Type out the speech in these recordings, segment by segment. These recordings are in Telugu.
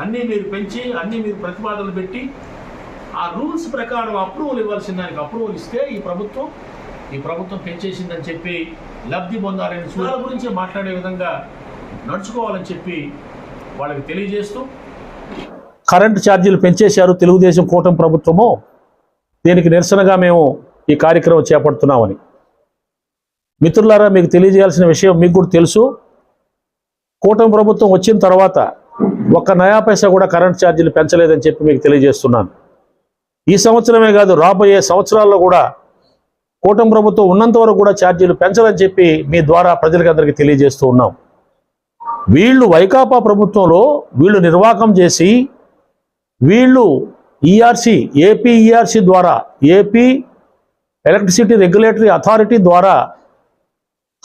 అన్నీ మీరు పెంచి అన్నీ మీరు ప్రతిపాదనలు పెట్టి ఆ రూల్స్ ప్రకారం అప్రూవల్ ఇవ్వాల్సిన దానికి అప్రూవల్ ఇస్తే ఈ ప్రభుత్వం ఈ ప్రభుత్వం పెంచేసిందని చెప్పి లబ్ధి పొందాలని సూర్యుల గురించి మాట్లాడే విధంగా నడుచుకోవాలని చెప్పి వాళ్ళకి తెలియజేస్తూ. కరెంటు ఛార్జీలు పెంచేశారు తెలుగుదేశం కూటమి ప్రభుత్వము. దీనికి నిరసనగా మేము ఈ కార్యక్రమం చేపడుతున్నామని. మిత్రులారా మీకు తెలియజేయాల్సిన విషయం మీకు కూడా తెలుసు. కూటమి ప్రభుత్వం వచ్చిన తర్వాత ఒక్క నయా పైసా కూడా కరెంట్ ఛార్జీలు పెంచలేదని చెప్పి మీకు తెలియజేస్తున్నాను. ఈ సంవత్సరమే కాదు రాబోయే సంవత్సరాల్లో కూడా కూటమి ప్రభుత్వం ఉన్నంత వరకు కూడా ఛార్జీలు పెంచదని చెప్పి మీ ద్వారా ప్రజలకు అందరికీ తెలియజేస్తూ ఉన్నాం. వీళ్ళు వైకాపా ప్రభుత్వంలో వీళ్ళు నిర్వాకం చేసి వీళ్ళు ఈఆర్సి ఏపీ ఈఆర్సి ద్వారా ఏపీ ఎలక్ట్రిసిటీ రెగ్యులేటరీ అథారిటీ ద్వారా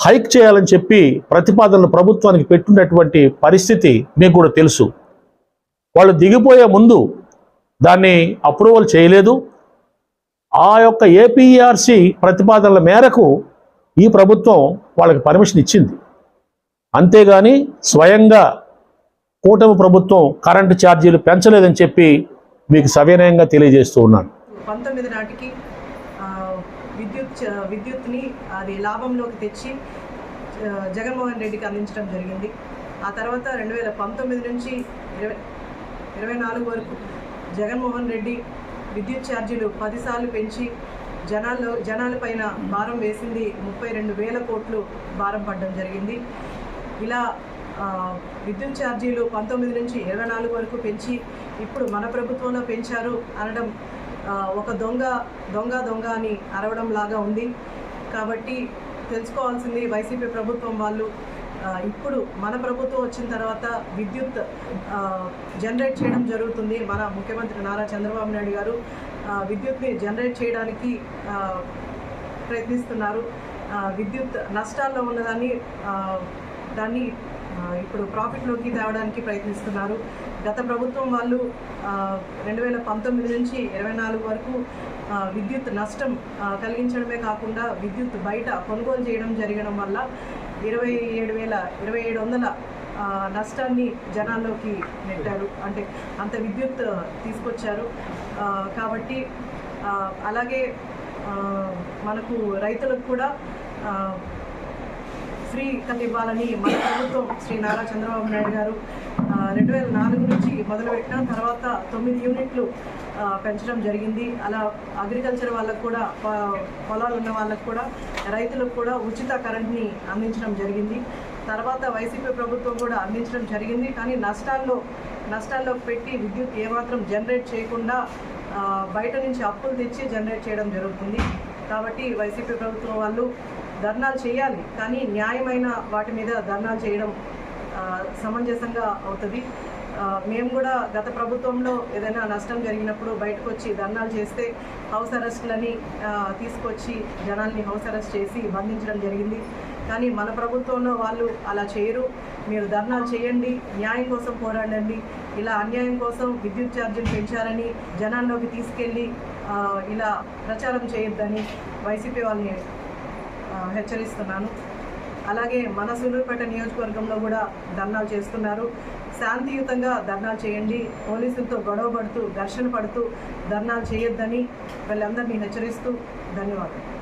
హైక్ చేయాలని చెప్పి ప్రతిపాదనలు ప్రభుత్వానికి పెట్టున్నటువంటి పరిస్థితి మీకు కూడా తెలుసు. వాళ్ళు దిగిపోయే ముందు దాన్ని అప్రూవల్ చేయలేదు. ఆ యొక్క ఏపీఆర్సి ప్రతిపాదనల మేరకు ఈ ప్రభుత్వం వాళ్ళకి పర్మిషన్ ఇచ్చింది. అంతేగాని స్వయంగా కూటమి ప్రభుత్వం కరెంటు ఛార్జీలు పెంచలేదని చెప్పి మీకు సవినయంగా తెలియజేస్తూ ఉన్నాను. పంతొమ్మిది నాటికి విద్యుత్ చ- విద్యుత్ని అది లాభంలోకి తెచ్చి జగన్మోహన్ రెడ్డికి అందించడం జరిగింది. ఆ తర్వాత రెండు వేల పంతొమ్మిది నుంచి ఇరవై ఇరవై నాలుగు వరకు జగన్మోహన్ రెడ్డి విద్యుత్ ఛార్జీలు పదిసార్లు పెంచి జనాల్లో జనాలపైన భారం వేసింది. ముప్పై రెండు వేల కోట్లు భారం పడడం జరిగింది. ఇలా విద్యుత్ ఛార్జీలు పంతొమ్మిది నుంచి ఇరవై నాలుగు వరకు పెంచి ఇప్పుడు మన ప్రభుత్వంలో పెంచారు అనడం ఒక దొంగ దొంగ దొంగ అని అరవడం లాగా ఉంది. కాబట్టి తెలుసుకోవాల్సింది వైసీపీ ప్రభుత్వం వాళ్ళు ఇప్పుడు మన ప్రభుత్వం వచ్చిన తర్వాత విద్యుత్ జనరేట్ చేయడం జరుగుతుంది. మన ముఖ్యమంత్రి నారా చంద్రబాబు నాయుడు గారు విద్యుత్ని జనరేట్ చేయడానికి ప్రయత్నిస్తున్నారు. విద్యుత్ నష్టాల్లో ఉన్నదాన్ని దాన్ని ఇప్పుడు ప్రాఫిట్లోకి తేవడానికి ప్రయత్నిస్తున్నారు. గత ప్రభుత్వం వాళ్ళు రెండు వేల పంతొమ్మిది నుంచి ఇరవై నాలుగు వరకు విద్యుత్ నష్టం కలిగించడమే కాకుండా విద్యుత్ బయట కొనుగోలు చేయడం జరగడం వల్ల ఇరవై ఏడు వేల ఇరవై ఏడు వందల నష్టాన్ని జనాల్లోకి నెట్టారు. అంటే అంత విద్యుత్ తీసుకొచ్చారు. కాబట్టి అలాగే మనకు రైతులకు కూడా ఫ్రీ కల్ ఇవ్వాలని మన ప్రభుత్వం శ్రీ నారా చంద్రబాబు నాయుడు గారు రెండు వేల నాలుగు నుంచి మొదలుపెట్టిన తర్వాత తొమ్మిది యూనిట్లు పెంచడం జరిగింది. అలా అగ్రికల్చర్ వాళ్ళకు కూడా ప- పొలాలు ఉన్న వాళ్ళకు కూడా రైతులకు కూడా ఉచిత కరెంట్ని అందించడం జరిగింది. తర్వాత వైసీపీ ప్రభుత్వం కూడా అందించడం జరిగింది. కానీ నష్టాల్లో నష్టాల్లో పెట్టి విద్యుత్ ఏమాత్రం జనరేట్ చేయకుండా బయట నుంచి అప్పులు తెచ్చి జనరేట్ చేయడం జరుగుతుంది. కాబట్టి వైసీపీ ప్రభుత్వం వాళ్ళు ధర్నాలు చేయాలి కానీ న్యాయమైన వాటి మీద ధర్నాలు చేయడం సమంజసంగా అవుతుంది. మేము కూడా గత ప్రభుత్వంలో ఏదైనా నష్టం జరిగినప్పుడు బయటకు వచ్చి ధర్నాలు చేస్తే హౌస్ అరెస్ట్లని తీసుకొచ్చి జనాల్ని హౌస్ అరెస్ట్ చేసి బంధించడం జరిగింది. కానీ మన ప్రభుత్వంలో వాళ్ళు అలా చేయరు. మీరు ధర్నాలు చేయండి న్యాయం కోసం పోరాడండి. ఇలా అన్యాయం కోసం విద్యుత్ ఛార్జీలు పెంచారని జనాల్లోకి తీసుకెళ్ళి ఇలా ప్రచారం చేయొద్దని వైసీపీ వాళ్ళని హెచ్చరిస్తున్నాను. అలాగే మన సూళ్ళూరుపేట నియోజకవర్గంలో కూడా ధర్నాలు చేస్తున్నారు. శాంతియుతంగా ధర్నాలు చేయండి. పోలీసులతో గొడవ పడుతూ ఘర్షణ పడుతూ ధర్నాలు చేయొద్దని వీళ్ళందరినీ హెచ్చరిస్తూ ధన్యవాదాలు.